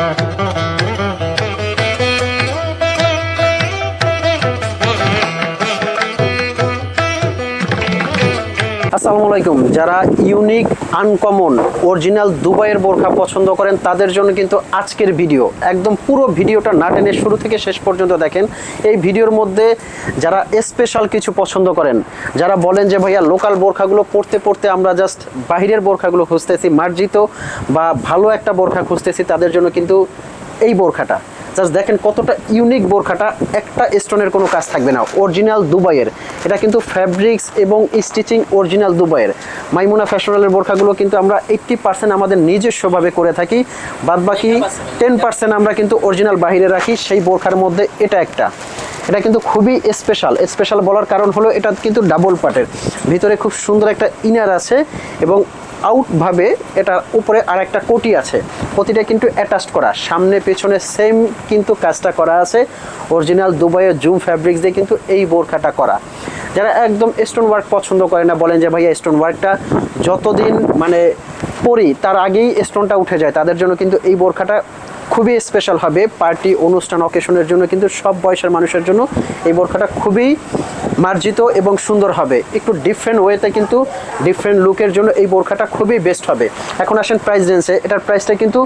Thank you. আসসালামু আলাইকুম। যারা ইউনিক আনকমন অরিজিনাল দুবাইয়ের বোরখা পছন্দ করেন, তাদের জন্য কিন্তু আজকের ভিডিও একদম পুরো ভিডিওটা না টেনে শুরু থেকে শেষ পর্যন্ত দেখেন। এই ভিডিওর মধ্যে যারা স্পেশাল কিছু পছন্দ করেন, যারা বলেন যে, ভাইয়া লোকাল বোরখাগুলো পড়তে পড়তে আমরা জাস্ট বাহিরের বোরখাগুলো খুঁজতেছি, মার্জিত বা ভালো একটা বোরখা খুঁজতেছি, তাদের জন্য কিন্তু এই বোরখাটা। জাস্ট দেখেন কতটা ইউনিক বোরখাটা, একটা স্টোনের কোনো কাজ থাকবে না অরিজিনাল দুবাইয়ের। এটা কিন্তু ফ্যাব্রিক্স এবং স্টিচিং অরিজিনাল দুবাইয়ের। মাইমুনা ফ্যাশনালের বোরখাগুলো কিন্তু আমরা এইট্টি পার্সেন্ট আমাদের নিজস্বভাবে করে থাকি বাদ বাকি টেন পার্সেন্ট আমরা কিন্তু অরিজিনাল বাহিরে রাখি, সেই বোরখার মধ্যে এটা একটা। এটা কিন্তু খুবই স্পেশাল স্পেশাল বলার কারণ হলো এটা কিন্তু ডাবল পার্টের ভিতরে খুব সুন্দর একটা ইনার আছে এবং আউটভাবে এটার উপরে আর একটা কোটি আছে। কোটিটা কিন্তু অ্যাটাচড করা। সামনে, পেছনে সেম কিন্তু কাজটা করা আছে। অরিজিনাল দুবাইয়ের জুম ফ্যাব্রিক্স দিয়ে কিন্তু এই বোরখাটা করা। যারা একদম স্টোন ওয়ার্ক পছন্দ করে না, বলেন যে ভাইয়া স্টোন ওয়ার্কটা যতদিন মানে পরি, তার আগেই স্টোনটা উঠে যায়। তাদের জন্য কিন্তু এই বোরখাটা খুবই স্পেশাল হবে পার্টি অনুষ্ঠান অকেশনের জন্য, কিন্তু সব বয়সের মানুষের জন্য এই বোরখাটা খুবই মার্জিত এবং সুন্দর হবে। একটু ডিফারেন্ট ওয়েতে কিন্তু ডিফারেন্ট লুকের জন্য এই বোরখাটা খুবই বেস্ট হবে। এখন আসেন প্রাইস রেঞ্জে এটার প্রাইসটা কিন্তু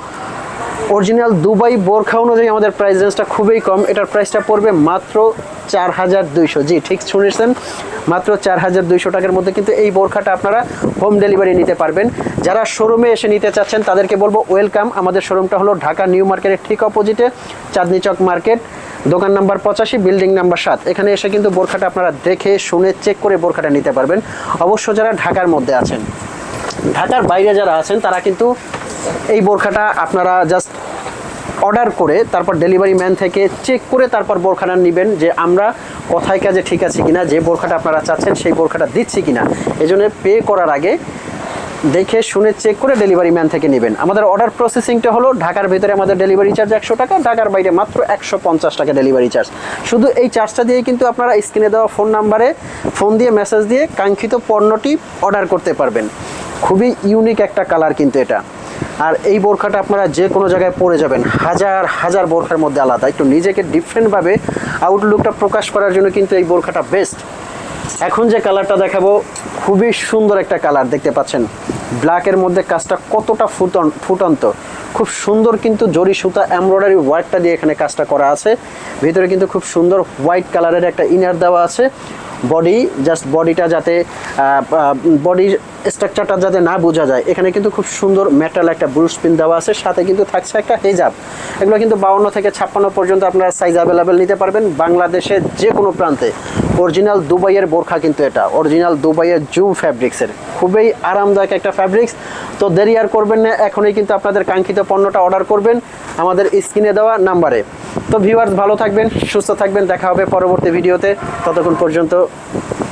অরিজিনাল দুবাই বোরখা অনুযায়ী আমাদের প্রাইস রেঞ্জটা খুবই কম। এটার প্রাইসটা পড়বে মাত্র চার হাজার দুইশো। জি, ঠিক শুনেছেন? মাত্র চার হাজার দুইশো টাকার মধ্যে কিন্তু এই বোরখাটা আপনারা হোম ডেলিভারি নিতে পারবেন। যারা শোরুমে এসে নিতে চাচ্ছেন, তাদেরকে বলব ওয়েলকাম আমাদের শোরুমটা হলো ঢাকা নিউ মার্কেটের ঠিক অপোজিটে চাঁদনি চক মার্কেট। দোকান নাম্বার পঁচাশি বিল্ডিং নাম্বার সাত। এখানে এসে কিন্তু বোরখাটা আপনারা দেখে, শুনে চেক করে বোরখাটা নিতে পারবেন। অবশ্য যারা ঢাকার মধ্যে আছেন, ঢাকার বাইরে যারা আছেন, তারা কিন্তু এই বোরখাটা আপনারা জাস্ট অর্ডার করে তারপর ডেলিভারি ম্যান থেকে চেক করে তারপর বোরখাটা নেবেন যে আমরা কথায় কাজে ঠিক আছে কিনা, যে বোরখাটা আপনারা চাচ্ছেন সেই বোরখাটা দিচ্ছি কিনা। এই জন্য পে করার আগে দেখে শুনে চেক করে ডেলিভারি ম্যান থেকে নেবেন। আমাদের অর্ডার প্রসেসিংটা হলো ঢাকার ভিতরে আমাদের ডেলিভারি চার্জ একশো টাকা, ঢাকার বাইরে মাত্র একশো পঞ্চাশ টাকা ডেলিভারি চার্জ শুধু এই চার্জটা দিয়ে কিন্তু আপনারা স্ক্রিনে দেওয়া ফোন নাম্বারে ফোন দিয়ে মেসেজ দিয়ে কাঙ্ক্ষিত পণ্যটি অর্ডার করতে পারবেন। খুবই ইউনিক একটা কালার কিন্তু এটা। আর এই বোরখাটা আপনারা যে কোনো জায়গায় পরে যাবেন। হাজার হাজার বোরখার মধ্যে আলাদা। একটু নিজেকে ডিফারেন্টভাবে আউটলুকটা প্রকাশ করার জন্য কিন্তু এই বোরখাটা বেস্ট এখন যে কালারটা দেখাবো, খুবই সুন্দর একটা কালার দেখতে পাচ্ছেন। ব্ল্যাকের মধ্যে কাজটা কতটা ফুটন ফুটন্ত। খুব সুন্দর কিন্তু জরি সুতা এমব্রয়ডারি ওয়ার্কটা দিয়ে এখানে কাজটা করা আছে। ভিতরে কিন্তু খুব সুন্দর হোয়াইট কালারের একটা ইনার দেওয়া আছে। বডি জাস্ট বডিটা যাতে বডির স্ট্রাকচারটা যাতে না বোঝা যায়। এখানে কিন্তু খুব সুন্দর মেটাল একটা ব্রুশ পিন দেওয়া আছে, সাথে কিন্তু থাকছে একটা হেজাব এগুলো কিন্তু বাউন্ন থেকে ছাপ্পান্ন পর্যন্ত আপনারা সাইজ অ্যাভেলেবেল নিতে পারবেন বাংলাদেশের যে কোনো প্রান্তে। অরিজিনাল দুবাইয়ের বোরখা কিন্তু এটা। অরিজিনাল দুবাইয়ের জুম ফ্যাব্রিক্সের খুবই আরামদায়ক একটা ফ্যাব্রিক্স তো দেরি আর করবেন না, এখনই কিন্তু আপনাদের কাঙ্ক্ষিত পণ্যটা অর্ডার করবেন। আমাদের স্ক্রিনে দেওয়া নাম্বারে তো ভিউয়ার্স ভালো থাকবেন সুস্থ থাকবেন দেখা হবে পরবর্তী ভিডিওতে ততক্ষণ পর্যন্ত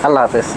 আল্লাহ হাফেজ।